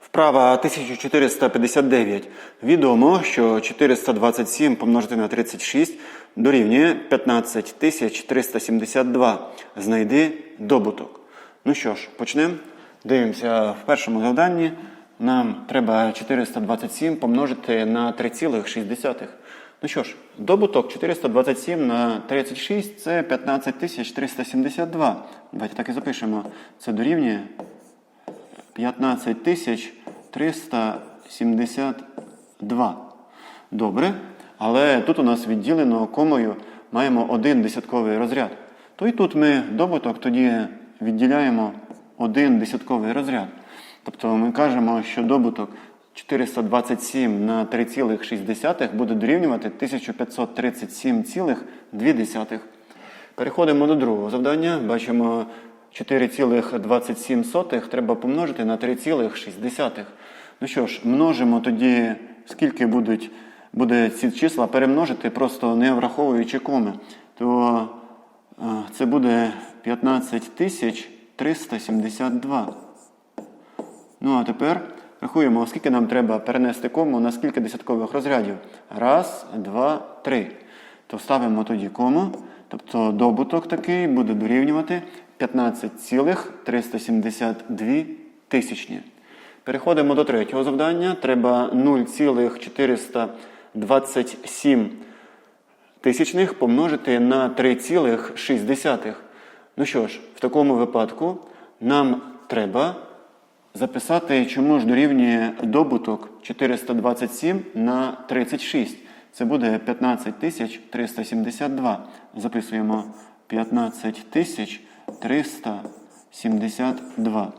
Вправа 1459. Відомо, що 427 помножити на 36 дорівнює 15372. Знайди добуток. Ну що ж, почнемо. Дивимося в першому завданні. Нам треба 427 помножити на 3,6. Ну що ж, добуток 427 на 36 це 15372. Давайте так і запишемо. Це дорівнює 15 тисяч 372. Добре. Але тут у нас відділено комою маємо один десятковий розряд. То і тут ми добуток тоді відділяємо один десятковий розряд. Тобто ми кажемо, що добуток 427 на 3,6 буде дорівнювати 1537,2. Переходимо до другого завдання. Бачимо 4,27 треба помножити на 3,6. Ну що ж, множимо тоді, скільки будуть, буде ці числа перемножити, просто не враховуючи коми. То е, це буде 15 тисяч 372. Ну а тепер рахуємо, скільки нам треба перенести кому на скільки десяткових розрядів. Раз, два, три. То ставимо тоді кому. Тобто добуток такий буде дорівнювати 15,372 тисячні. Переходимо до третього завдання. Треба 0,427 тисячних помножити на 3,6. Ну що ж, в такому випадку нам треба записати, чому ж дорівнює добуток 427 на 36. Це буде 15 372. Записуємо 15 тисяч 372.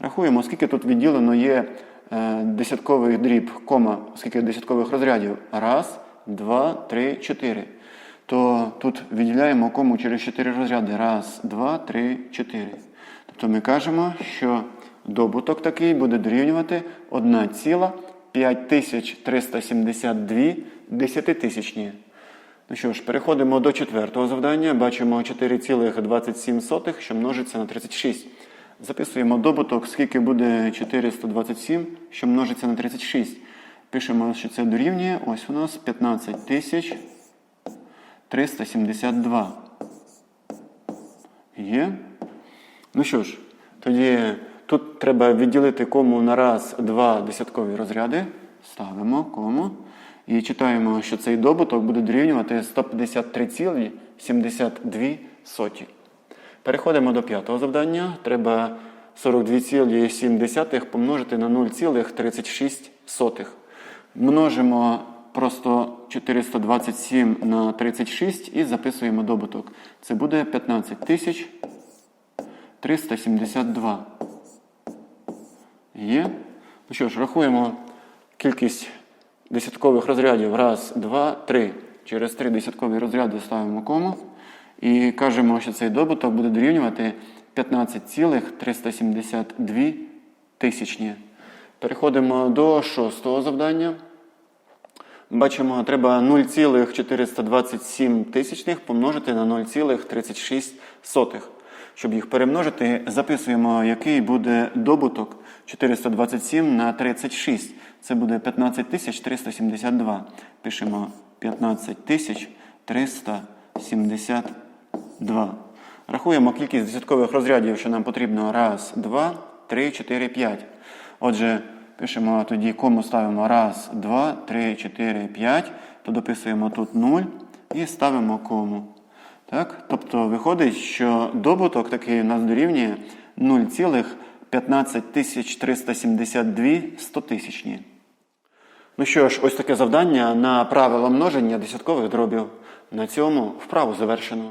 Рахуємо, скільки тут відділено є е, десятковий дріб, кома, скільки десяткових розрядів. Раз, два, три, чотири. То тут відділяємо кому через 4 розряди. Раз, два, три, чотири. Тобто ми кажемо, що добуток такий буде дорівнювати 1,5372 десятитисячні. Ну що ж, переходимо до четвертого завдання. Бачимо 4,27, що множиться на 36. Записуємо добуток, скільки буде 427, що множиться на 36. Пишемо, що це дорівнює. Ось у нас 15 тисяч 372. Є. Ну що ж, тоді тут треба відділити кому на раз, два десяткові розряди. Ставимо кому. І читаємо, що цей добуток буде дорівнювати 153,72. Переходимо до п'ятого завдання. Треба 42,7 помножити на 0,36. Множимо просто 427 на 36 і записуємо добуток. Це буде 15 372. Є. Ну що ж, рахуємо кількість десяткових розрядів. Раз, два, три. Через три десяткові розряди ставимо кому. І кажемо, що цей добуток буде дорівнювати 15,372 тисячні. Переходимо до шостого завдання. Бачимо, треба 0,427 тисячних помножити на 0,36. Щоб їх перемножити, записуємо, який буде добуток 427 на 36. Це буде 15372. Пишемо 15372. Рахуємо кількість десяткових розрядів, що нам потрібно. Раз, два, три, чотири, п'ять. Отже, пишемо тоді, кому ставимо раз, два, три, чотири, п'ять. То дописуємо тут 0 і ставимо кому. Так? Тобто виходить, що добуток такий у нас дорівнює 0,15372 стотисячні. Ну що ж, ось таке завдання на правило множення десяткових дробів. На цьому вправу завершено.